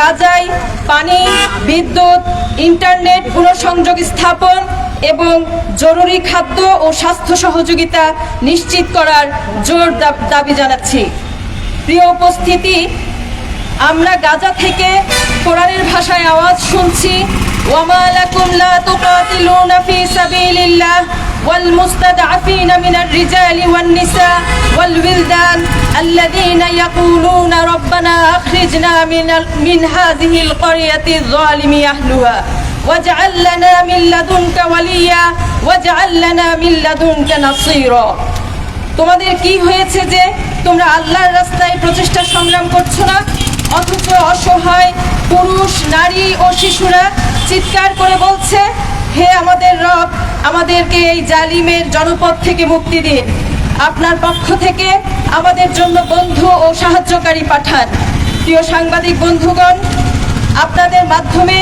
গাজায় পানি, বিদ্যুৎ, ইন্টারনেট, পুনঃসংযোগ স্থাপন এবং জরুরি খাদ্য ও স্বাস্থ্য সহযোগিতা নিশ্চিত করার জোর দাবি জানাচ্ছি। প্রিয় উপস্থিতি, আমরা গাজা থেকে কোরআনের ভাষায় আওয়াজ শুনছি ওয়ামা লাকুম লা ফি সাবিলিল্লাহ। والمستضعفين من الرجال والنساء والولدان الذين يقولون ربنا أخرجنا من ال- من هذه القرية الظالم أهلها واجعل لنا من لدنك وليا واجعل لنا من لدنك نصيرا তোমাদের কি হয়েছে যে তোমরা আল্লাহর রাস্তায় প্রচেষ্টা সংগ্রাম করছো না অথচ অসহায় পুরুষ নারী ও শিশুরা চিৎকার করে বলছে হে আমাদের রব, আমাদেরকে এই জালিমের জনপদ থেকে মুক্তি দিন। আপনার পক্ষ থেকে আমাদের জন্য বন্ধু ও সাহায্যকারী পাঠান। প্রিয় সাংবাদিক বন্ধুগণ, আপনাদের মাধ্যমে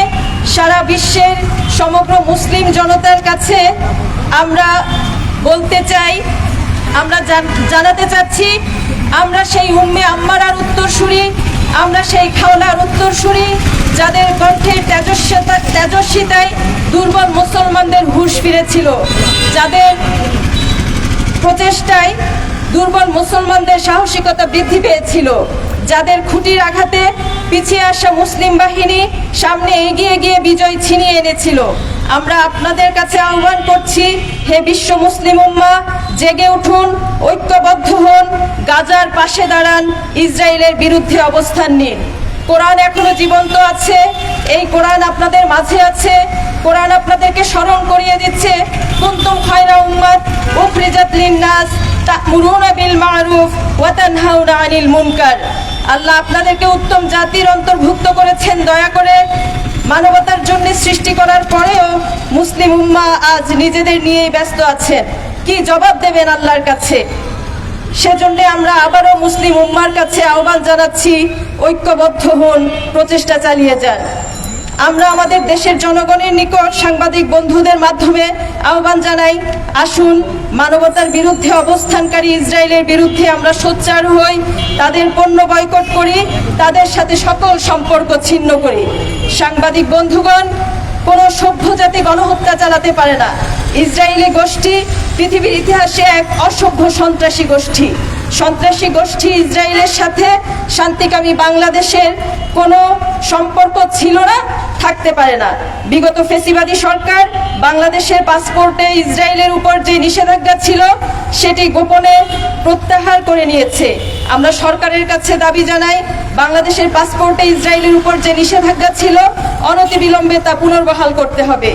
সারা বিশ্বের সমগ্র মুসলিম জনতার কাছে আমরা বলতে চাই, আমরা জানাতে চাচ্ছি, আমরা সেই উম্মে আম্মারার উত্তরসূরি, আমরা সেই খাওয়ালার উত্তরসূরি যাদের তেজস্বিতা তেজস্বিতায় দুর্বল মুসলমানদের হুঁশ ফিরেছিল, যাদের প্রচেষ্টায় দুর্বল মুসলমানদের সাহসিকতা বৃদ্ধি পেয়েছিল, যাদের খুঁটির আঘাতে পিছিয়ে আসা মুসলিম বাহিনী সামনে এগিয়ে গিয়ে বিজয় ছিনিয়ে এনেছিল। আমরা আপনাদের কাছে আহ্বান করছি, হে বিশ্ব মুসলিম উম্মা, জেগে উঠুন, ঐক্যবদ্ধ হন, গাজার পাশে দাঁড়ান, ইসরায়েলের বিরুদ্ধে অবস্থান নিন। কোরআন এখনও জীবন্ত আছে, এই কোরআন আপনাদের মাঝে আছে, কোরআন আপনাদেরকে স্মরণ করিয়ে দিচ্ছে, কুনতুম খায়রা উম্মাত উখরিজাত লিন-নাস তা'মুরুনা বিল মা'রুফ ওয়া তানহাউনা আনিল মুনকার। আল্লাহ আপনাদেরকে উত্তম জাতির অন্তর্ভুক্ত করেছেন, দয়া করে মানবতার জন্য সৃষ্টি করার পরেও মুসলিম উম্মা আজ নিজেদের নিয়েই ব্যস্ত আছেন। কি জবাব দেবেন আল্লাহর কাছে? সেজন্য আমরা আবারও মুসলিম উম্মার কাছে আহ্বান জানাচ্ছি, ঐক্যবদ্ধ হন, প্রচেষ্টা চালিয়ে যান। আমরা আমাদের দেশের জনগণের নিকট সাংবাদিক বন্ধুদের মাধ্যমে আহ্বান জানাই, আসুন, মানবতার বিরুদ্ধে অবস্থানকারী ইসরায়েলের বিরুদ্ধে আমরা সোচ্চার হই, তাদের পণ্য বয়কট করি, তাদের সাথে সকল সম্পর্ক ছিন্ন করি। সাংবাদিক বন্ধুগণ, কোনো সভ্য জাতি গণহত্যা চালাতে পারে না। ইসরায়েলি গোষ্ঠী পৃথিবীর ইতিহাসে এক অসভ্য সন্ত্রাসী গোষ্ঠী। সন্ত্রাসী গোষ্ঠী ইসরায়েলের সাথে শান্তিকামী বাংলাদেশের কোনো সম্পর্ক ছিল না, থাকতে পারে না। বিগত ফেসিবাদী সরকার বাংলাদেশের পাসপোর্টে ইসরায়েলের উপর যে নিষেধাজ্ঞা ছিল, সেটি গোপনে প্রত্যাহার করে নিয়েছে। আমরা সরকারের কাছে দাবি জানাই, বাংলাদেশের পাসপোর্টে ইসরায়েলের উপর যে নিষেধাজ্ঞা ছিল, অনতিবিলম্বে তা পুনর্বহাল করতে হবে।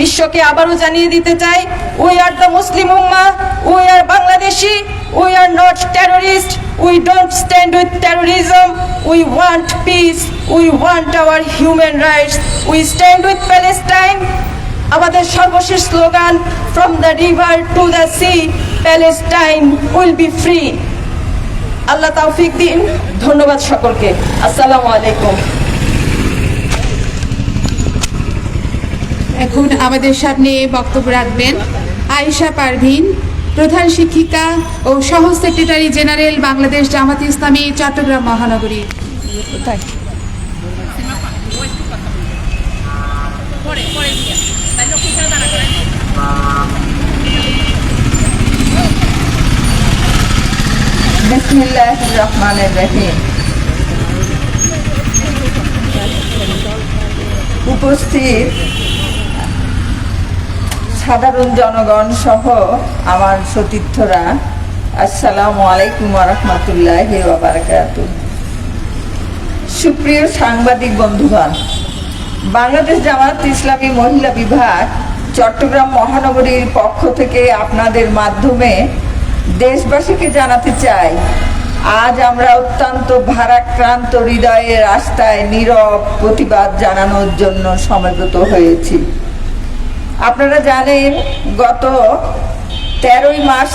বিশ্বকে আবারও জানিয়ে দিতে চাই we are the Muslim Umma we are Bangladeshi we are not terrorist we don't stand with terrorism we want peace we want our human rights we stand with Palestine আমাদের সর্বশেষ slogan from the river to the sea Palestine will be free আল্লাহ তৌফিক দিন। ধন্যবাদ সকলকে। আসসালামু আলাইকুম। এখন আমাদের সামনে বক্তব্য রাখবেন আয়েশা পারভিন প্রধান শিক্ষিকা ও সহ সেক্রেটারি জেনারেল বাংলাদেশ জামাত ইসলামী চট্টগ্রাম মহানগরী। বিসমিল্লাহ রহমানের রহিম। উপস্থিত সাধারণ জনগণ সহ আমার সতীর্থরা, আসসালামু আলাইকুম রহমতুল্লাহ সুপ্রিয় সাংবাদিক বন্ধুগণ, বাংলাদেশ জামাত ইসলামী মহিলা বিভাগ চট্টগ্রাম মহানগরীর পক্ষ থেকে আপনাদের মাধ্যমে দেশবাসীকে জানাতে চাই, আজ আমরা অত্যন্ত ভারাক্রান্ত হৃদয়ে রাস্তায় নীরব প্রতিবাদ জানানোর জন্য সমবেত হয়েছি। আপনারা জানেন, গত তেরোই মাস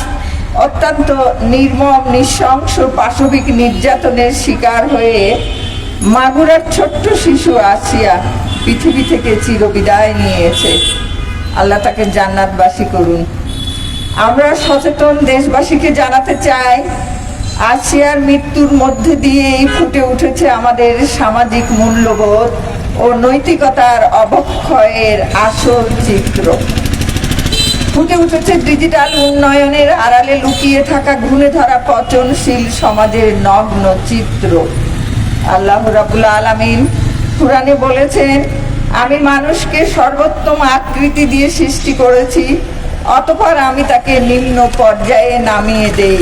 অত্যন্ত নির্মম, নৃশংস পাশবিক নির্যাতনের শিকার হয়ে মাগুরার ছোট্ট শিশু আসিয়া পৃথিবী থেকে চিরবিদায় নিয়েছে। আল্লাহ তাকে জান্নাতবাসী করুন। আমরা সচেতন দেশবাসীকে জানাতে চাই আসিয়ার মৃত্যুর মধ্যে দিয়েই ফুটে উঠেছে আমাদের সামাজিক মূল্যবোধ ও নৈতিকতার অবক্ষয়ের আসল চিত্র। ফুটে উঠেছে ডিজিটাল উন্নয়নের আড়ালে লুকিয়ে থাকা ঘুরে ধরা পচনশীল সমাজের নগ্ন চিত্র। আল্লাহ রাবুল আলামিন কোরআনে বলেছেন, আমি মানুষকে সর্বোত্তম আকৃতি দিয়ে সৃষ্টি করেছি, অতপর আমি তাকে নিম্ন পর্যায়ে নামিয়ে দেই।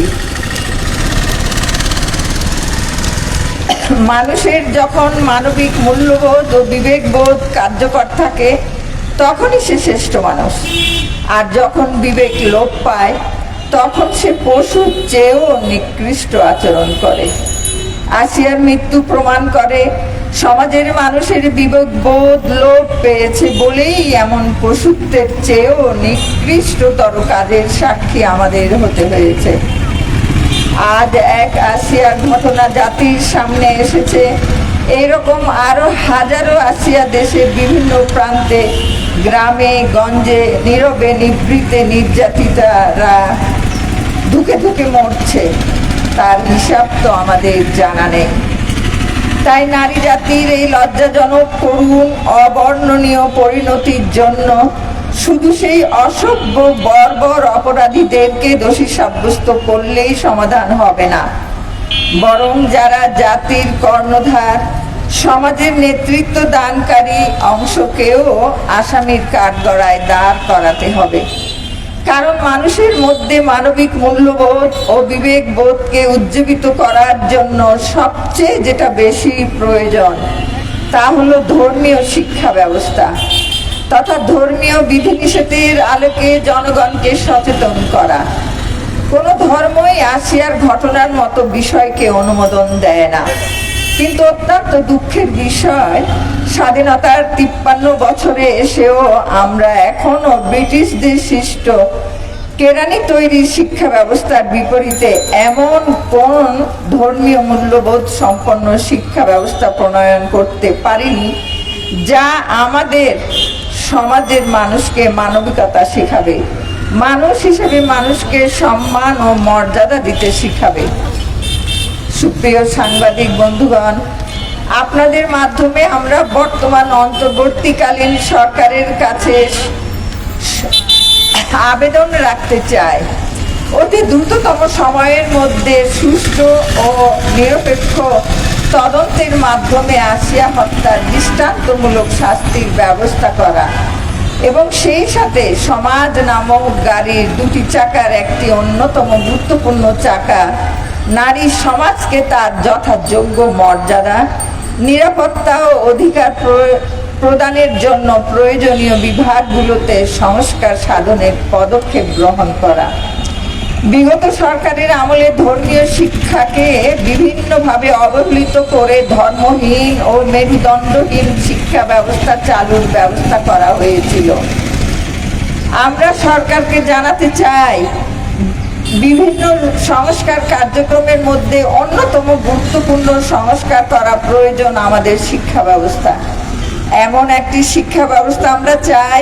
মানুষের যখন মানবিক মূল্যবোধ ও বিবেকবোধ কার্যকর থাকে, তখনই সে শ্রেষ্ঠ মানুষ। আর যখন বিবেক লোপ পায়, তখন সে পশুর চেয়েও নিকৃষ্ট আচরণ করে। আসিয়ার মৃত্যু প্রমাণ করে, সমাজের মানুষের বিবেকবোধ লোপ পেয়েছে বলেই এমন পশুত্বের চেয়েও নিকৃষ্টতর কাজের সাক্ষী আমাদের হতে হয়েছে। আজ এক আসিয়ার ঘটনা জাতির সামনে এসেছে। এরকম আরও হাজারো আসিয়া দেশের বিভিন্ন প্রান্তে, গ্রামে, গঞ্জে, নীরবে নিবৃতে নির্যাতিতারা ধুকে ধুকে মরছে। তার হিসাব তো আমাদের জানা নেই। তাই নারী জাতির এই লজ্জাজনক করুণ, অবর্ণনীয় পরিণতির জন্য শুধু সেই অসভ্য, বর্বর অপরাধীদেরকে দোষী সাব্যস্ত করলেই সমাধান হবে না। বরং যারা জাতির কর্ণধার, সমাজের নেতৃত্ব দানকারী অংশকেও আসামির কাঠগড়ায় দাঁড় করাতে হবে। কারণ মানুষের মধ্যে মানবিক মূল্যবোধ ও বিবেকবোধকে উজ্জীবিত করার জন্য সবচেয়ে যেটা বেশি প্রয়োজন, তা হলো ধর্মীয় শিক্ষা ব্যবস্থা। তথা ধর্মীয় বিধিনিষেধের আলোকে জনগণকে সচেতন করা। কোনো ধর্মই আসিয়ার ঘটনার মতো বিষয়কে অনুমোদন দেয় না। কিন্তু অত্যন্ত দুঃখের বিষয়, স্বাধীনতার তিপ্পান্ন বছরে এসেও আমরা এখনও ব্রিটিশদের সৃষ্ট কেরানি তৈরির শিক্ষা ব্যবস্থার বিপরীতে এমন কোন ধর্মীয় মূল্যবোধ সম্পন্ন শিক্ষা ব্যবস্থা প্রণয়ন করতে পারিনি, যা আমাদের সমাজের মানুষকে মানবিকতা শেখাবে। মানুষ হিসেবে মানুষকে সম্মান ও মর্যাদা দিতে শিখাবে। সুপ্রিয় সাংবাদিক বন্ধুগণ, আপনাদের মাধ্যমে আমরা বর্তমান অন্তর্বর্তীকালীন সরকারের কাছে আবেদন রাখতে চাই। অতি দ্রুততম সময়ের মধ্যে সুষ্ঠু ও নিরপেক্ষ তদন্তের মাধ্যমে আসিয়া হত্যার দৃষ্টান্তমূলক শাস্তির ব্যবস্থা করা এবং সেই সাথে সমাজ নামক গাড়ির দুটি চাকার একটি অন্যতম গুরুত্বপূর্ণ চাকা নারী সমাজকে তার যথাযোগ্য মর্যাদা, নিরাপত্তা ও অধিকার প্র- প্রদানের জন্য প্রয়োজনীয় বিভাগগুলোতে সংস্কার সাধনের পদক্ষেপ গ্রহণ করা। বিগত সরকারের আমলে ধর্মীয় শিক্ষাকে বিভিন্নভাবে অবহেলিত করে ধর্মহীন ও মেরুদণ্ডহীন শিক্ষা ব্যবস্থা, চালুর ব্যবস্থা করা হয়েছিল। আমরা সরকারকে জানাতে চাই, বিভিন্ন সংস্কার কার্যক্রমের মধ্যে অন্যতম গুরুত্বপূর্ণ সংস্কার করা প্রয়োজন আমাদের শিক্ষা ব্যবস্থা। এমন একটি শিক্ষা ব্যবস্থা আমরা চাই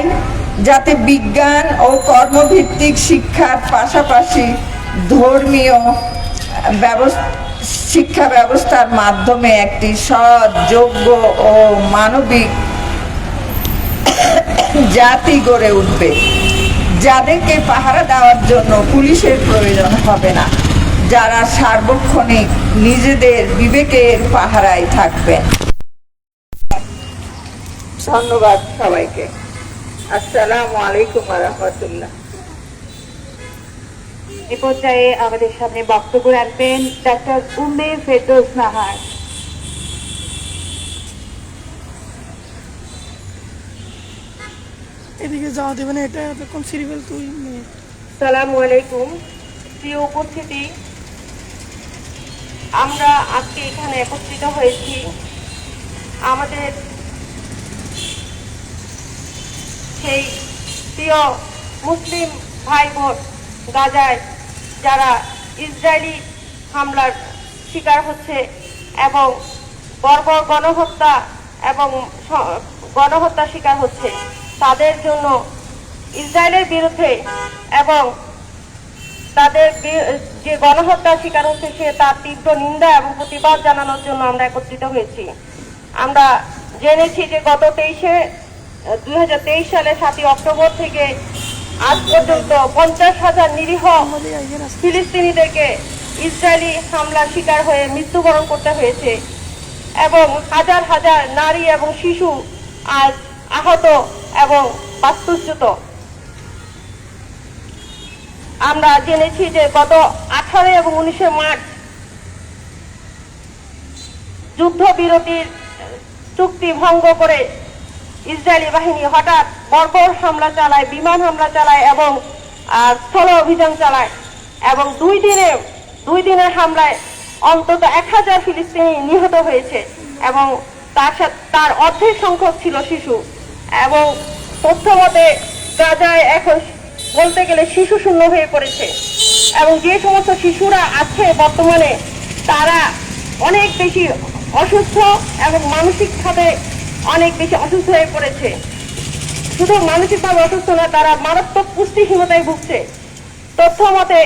যাতে বিজ্ঞান ও কর্মভিত্তিক শিক্ষার পাশাপাশি ধর্মীয় শিক্ষা ব্যবস্থার মাধ্যমে একটি সৎ, যোগ্য ও মানবিক জাতি গড়ে উঠবে। যাদেরকে পাহারা দেওয়ার জন্য পুলিশের প্রয়োজন হবে না। যারা সার্বক্ষণিক নিজেদের বিবেকের পাহারায় থাকবেন। ধন্যবাদ সবাইকে। আসসালামু আলাইকুম রহমতুল্লাহ। এ পর্যায়ে আমাদের সামনে বক্তব্য রাখবেন ডাক্তার উম্মে ফেরদৌস নাহার। এদিকে যাওয়া দেবে না এটা এতক্ষণ সিরিয়াল তুই। সালামু আলাইকুম। প্রিয় উপস্থিতি আমরা আজকে এখানে একত্রিত হয়েছি। আমাদের সেই প্রিয় মুসলিম ভাই বোন গাজায় যারা ইসরায়েলি হামলার শিকার হচ্ছে এবং বর্বর গণহত্যা এবং গণহত্যার শিকার হচ্ছে, তাদের জন্য ইসরায়েলের বিরুদ্ধে এবং তাদের যে গণহত্যার শিকার হচ্ছে সে তার তীব্র নিন্দা এবং প্রতিবাদ জানানোর জন্য আমরা একত্রিত হয়েছি। আমরা জেনেছি যে গত তেইশে দুই হাজার তেইশ সালে সাতই অক্টোবর থেকে আজ পর্যন্ত পঞ্চাশ হাজার নিরীহ ফিলিস্তিনিদেরকে ইসরায়েলি হামলার শিকার হয়ে মৃত্যুবরণ করতে হয়েছে এবং হাজার হাজার নারী এবং শিশু আজ আহত এবং বাস্তুচ্যুত। আমরা জেনেছি যে গত আঠারো এবং উনিশে মার্চ যুদ্ধবিরতির চুক্তি ভঙ্গ করে ইসরায়েলি বাহিনী হঠাৎ বর্বর হামলা চালায়, বিমান হামলা চালায় এবং স্থল অভিযান চালায় এবং দুই দিনে, দুই দিনের হামলায় অন্তত এক হাজার ফিলিস্তিনি নিহত হয়েছে এবং তার সাথে, তার অর্ধেক সংখ্যক ছিল শিশু এবং তথ্য মতে গাজায় এখন বলতে গেলে শিশু শূন্য হয়ে পড়েছে এবং যে সমস্ত শিশুরা আছে বর্তমানে, তারা অনেক বেশি অসুস্থ এবং মানসিকভাবে অনেক বেশি অসুস্থ হয়ে পড়েছে। শুধু মানসিকভাবে অসুস্থ না, তারা মারাত্মক পুষ্টিহীনতায় ভুগছে। তথ্য মতে,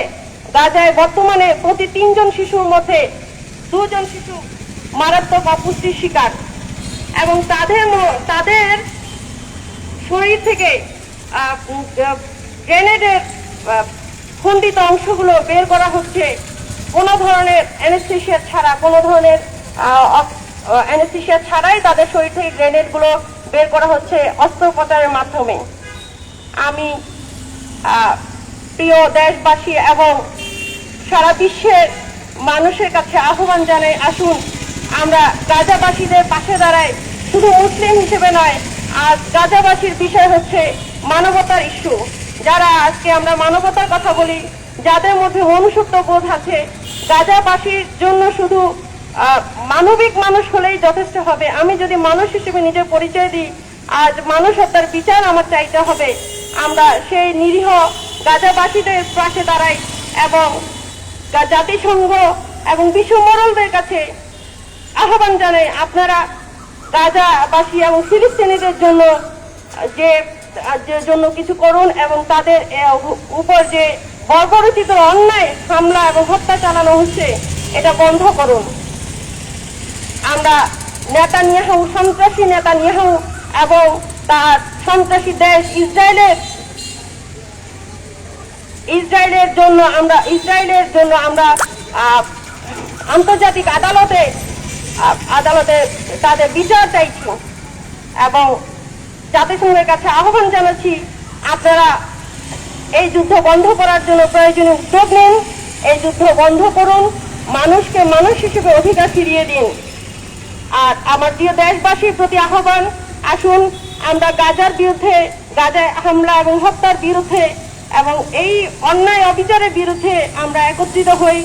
গাজায় বর্তমানে প্রতি তিনজন শিশুর মধ্যে দুজন শিশু মারাত্মক অপুষ্টির শিকার। এবং তাদের তাদের শরীর থেকে গ্রেনেডের খণ্ডিত অংশগুলো বের করা হচ্ছে। কোনো ধরনের অ্যানেস্থেশিয়া ছাড়া, কোনো ধরনের অ্যানেস্থেশিয়া ছাড়াই তাদের শরীর থেকে গ্রেনেডগুলো বের করা হচ্ছে অস্ত্রোপচারের মাধ্যমে। আমি প্রিয় দেশবাসী এবং সারা বিশ্বের মানুষের কাছে আহ্বান জানাই, আসুন, আমরা গাজাবাসীদের পাশে দাঁড়াই। শুধু মুসলিম হিসেবে নয়, আজ গাজাবাসীর বিষয় হচ্ছে মানবতার ইস্যু। যারা আজকে আমরা মানবতার কথা বলি, যাদের মধ্যে মনুষ্যত্ব বোধ আছে, গাজাবাসীর জন্য শুধু মানবিক মানুষ হলেই যথেষ্ট হবে। আমি যদি মানুষ হিসেবে নিজের পরিচয় দিই, আজ মানুষ হত্যার বিচার আমার চাইতে হবে। আমরা সেই নিরীহ গাজাবাসীদের পাশে দাঁড়াই এবং জাতিসংঘ এবং বিশ্ব মরলদের কাছে আহ্বান জানাই, আপনারা গাজাবাসী এবং ফিলিস্তিনিদের জন্য যে জন্য কিছু করুন এবং তাদের উপর যে বর্বরচিত অন্যায়, হামলা এবং হত্যা চালানো হচ্ছে, এটা বন্ধ করুন। আমরা নেতা নেতানিয়াহু, সন্ত্রাসী নেতা নেতানিয়াহু এবং তার সন্ত্রাসী দেশ ইসরায়েলের ইসরায়েলের জন্য আমরা, ইসরায়েলের জন্য আমরা আন্তর্জাতিক আদালতে আদালতে তাদের বিচার চাইছি এবং জাতিসংঘের কাছে আহ্বান জানাচ্ছি, আপনারা এই যুদ্ধ বন্ধ করার জন্য প্রয়োজনীয় উদ্যোগ নিন, এই যুদ্ধ বন্ধ করুন, মানুষকে মানুষ হিসেবে অধিকার ফিরিয়ে দিন। আর আমার প্রিয় দেশবাসীর প্রতি আহ্বান, আসুন আমরা গাজার বিরুদ্ধে গাজায় হামলা এবং হত্যার বিরুদ্ধে এবং এই অন্যায় অবিচারের বিরুদ্ধে আমরা একত্রিত হই।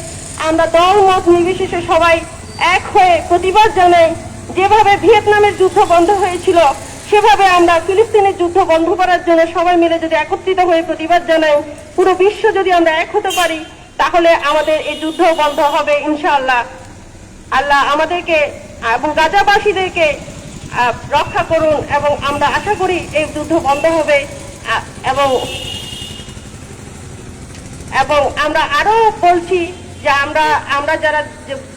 আমরা দল, মত নির্বিশেষে সবাই এক হয়ে প্রতিবাদ জানাই। যেভাবে ভিয়েতনামের যুদ্ধ বন্ধ হয়েছিল, সেভাবে আমরা ফিলিস্তিনের যুদ্ধ বন্ধ করার জন্য সবাই মিলে যদি একত্রিত হয়ে প্রতিবাদ জানাই, পুরো বিশ্ব যদি আমরা এক হতে পারি, তাহলে আমাদের এই যুদ্ধ বন্ধ হবে ইনশাআল্লাহ। আল্লাহ আমাদেরকে এবং গাজাবাসীদেরকে রক্ষা করুন এবং আমরা আশা করি এই যুদ্ধ বন্ধ হবে এবং এবং আমরা আরও বলছি যে আমরা আমরা যারা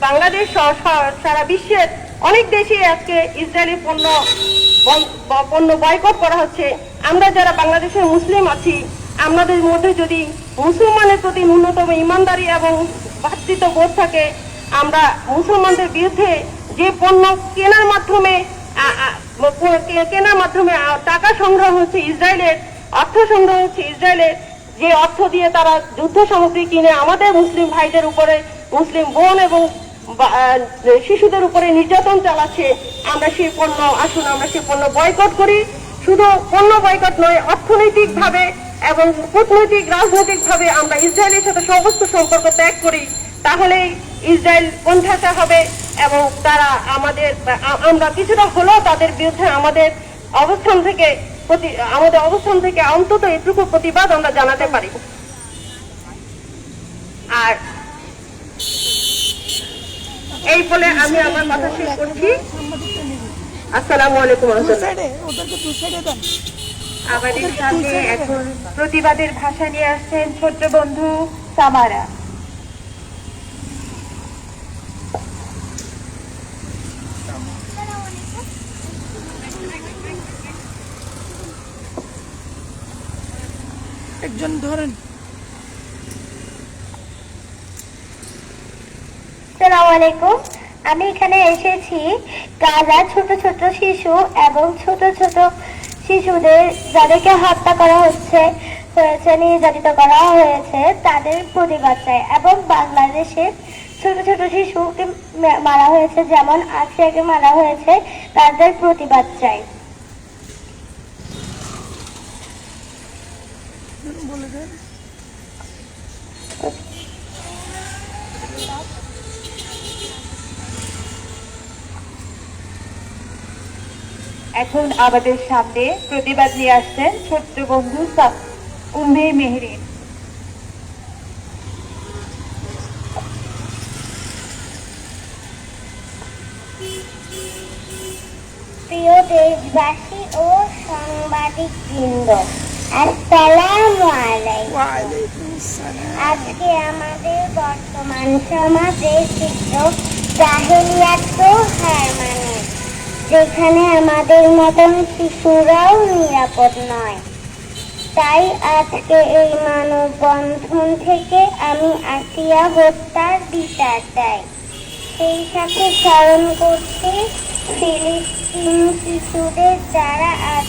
বাংলাদেশ সারা বিশ্বের অনেক দেশে আজকে ইসরায়েলি পণ্য পণ্য বয়কট করা হচ্ছে, আমরা যারা বাংলাদেশের মুসলিম আছি, আমাদের মধ্যে যদি মুসলমানের প্রতি ন্যূনতম ইমানদারি এবং ভাতৃত্ব বোধ থাকে, আমরা মুসলমানদের বিরুদ্ধে যে পণ্য কেনার মাধ্যমে কেনার মাধ্যমে টাকা সংগ্রহ হচ্ছে ইসরায়েলের, অর্থ সংগ্রহ হচ্ছে ইসরায়েলের, যে অর্থ দিয়ে তারা যুদ্ধ সামগ্রী কিনে আমাদের মুসলিম ভাইদের উপরে, মুসলিম বোন এবং শিশুদের উপরে নির্যাতন চালাচ্ছে, আমরা সেই পণ্য, আসুন আমরা সেই পণ্য বয়কট করি। শুধু পণ্য বয়কট নয়, অর্থনৈতিকভাবে এবং কূটনৈতিক, রাজনৈতিকভাবে আমরা ইসরায়েলের সাথে সমস্ত সম্পর্ক ত্যাগ করি। তাহলেই ইসরায়েল কোণঠাসা হবে। এবং তারা আমাদের আমরা কিছুটা হলেও তাদের বিরুদ্ধে আমাদের অবস্থান থেকে প্রতি আমাদের অবস্থান থেকে অন্তত এটুকু প্রতিবাদ আমরা জানাতে পারি। আর এই বলে আমি আমার কথা শেষ করছি। আসসালামু আলাইকুম আমাদের সামনে এখন প্রতিবাদের ভাষা নিয়ে আসছেন ছোট্ট বন্ধু সামারা ধরেন। আমি এখানে এসেছি গাজা ছোট ছোট শিশু এবং ছোট ছোট শিশুদের যাদেরকে হত্যা করা হচ্ছে, হয়েছে, নির্যাতিত করা হয়েছে তাদের প্রতিবাদ চাই এবং বাংলাদেশে ছোট ছোট শিশুকে মারা হয়েছে, যেমন আসিয়াকে মারা হয়েছে, তাদের প্রতিবাদ চাই। বলে দেন। এখন আমাদের সামনে প্রতিবাদ নিয়ে আসছেন ছোট্ট বন্ধু উম্মে মেহরিন প্রিয় দেশবাসী ও সাংবাদিক বৃন্দ আসসালামু আলাইকুম। আজকে আমাদের বর্তমান সমাজের চিত্র জাহেলিয়াত হার মানে যেখানে আমাদের মতন শিশুরাও নিরাপদ নয়। তাই আজকে এই মানববন্ধন থেকে আমি আসিয়া হত্যার বিচার চাই। সেই সাথে স্মরণ করতে ফিলিস্তিন শিশুদের যারা আজ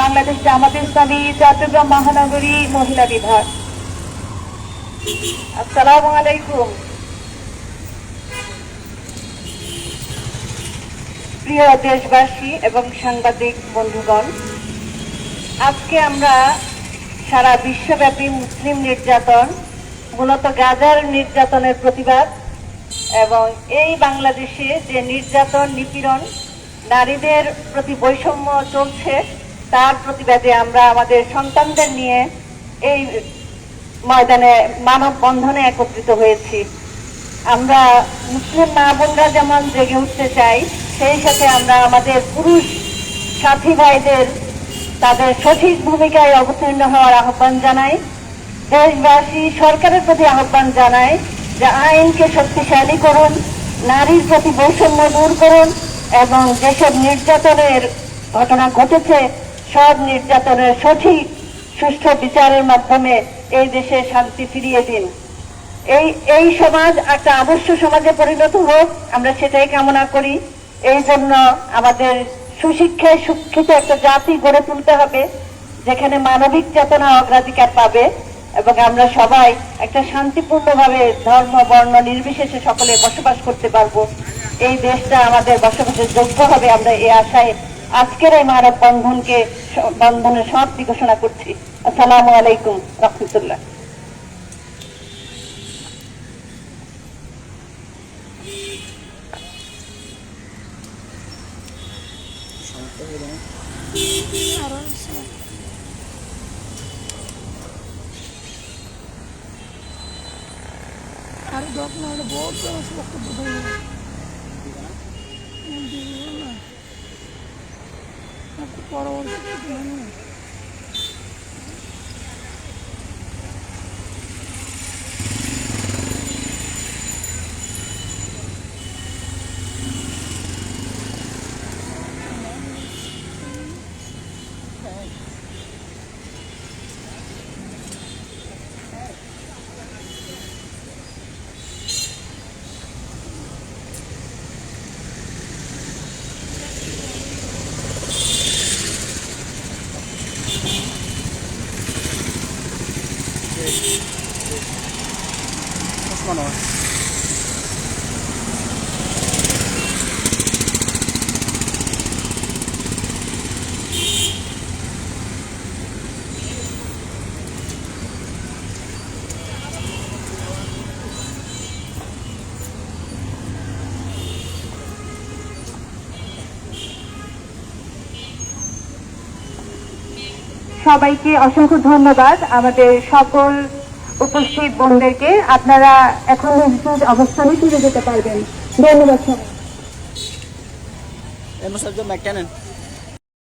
বাংলাদেশ জামাত ইসলামী, চট্টগ্রাম মহানগরী মহিলা বিভাগ। আসসালামু আলাইকুম। প্রিয় দেশবাসী এবং সাংবাদিক বন্ধুগণ, আজকে আমরা সারা বিশ্বব্যাপী মুসলিম নির্যাতন, মূলত গাজার নির্যাতনের প্রতিবাদ এবং এই বাংলাদেশে যে নির্যাতন নিপীড়ন, নারীদের প্রতি বৈষম্য চলছে তার প্রতিবাদে আমরা আমাদের সন্তানদের নিয়ে এই ময়দানে মানব বন্ধনে একত্রিত হয়েছি। আমরা মুসলিম মা বোনরা যেমন জেগে উঠতে চাই, সেই সাথে আমরা আমাদের পুরুষ সাথী ভাইদের তাদের সঠিক ভূমিকায় অবতীর্ণ হওয়ার আহ্বান জানাই। দেশবাসী সরকারের প্রতি আহ্বান জানাই যে আইনকে শক্তিশালী করুন, নারীর প্রতি বৈষম্য দূর করুন এবং যেসব নির্যাতনের ঘটনা ঘটেছে সব নির্যাতনের সঠিক, সুষ্ঠু বিচারের মাধ্যমে এই দেশে শান্তি ফিরিয়ে দিন। এই এই সমাজ একটা আদর্শ সমাজে পরিণত হোক, আমরা সেটাই কামনা করি। এই জন্য আমাদের সুশিক্ষায় শিক্ষিত একটা জাতি গড়ে তুলতে হবে, যেখানে মানবিক চেতনা অগ্রাধিকার পাবে এবং আমরা সবাই একটা শান্তিপূর্ণভাবে ধর্ম, বর্ণ নির্বিশেষে সকলে বসবাস করতে পারব। এই দেশটা আমাদের বসবাসের যোগ্য হবে, আমরা এই আশায় আজকের এই মানব বন্ধনকে বন্ধনের সমাপ্তি ঘোষণা করছি। আসসালামু আলাইকুম রহমতুল্লাহ। 똑바로 সবাইকে অসংখ্য ধন্যবাদ। আমাদের সকল উপস্থিত বোনদেরকে আপনারা এখন নিজ অবস্থানে ফিরে যেতে পারবেন ধন্যবাদ সবাই.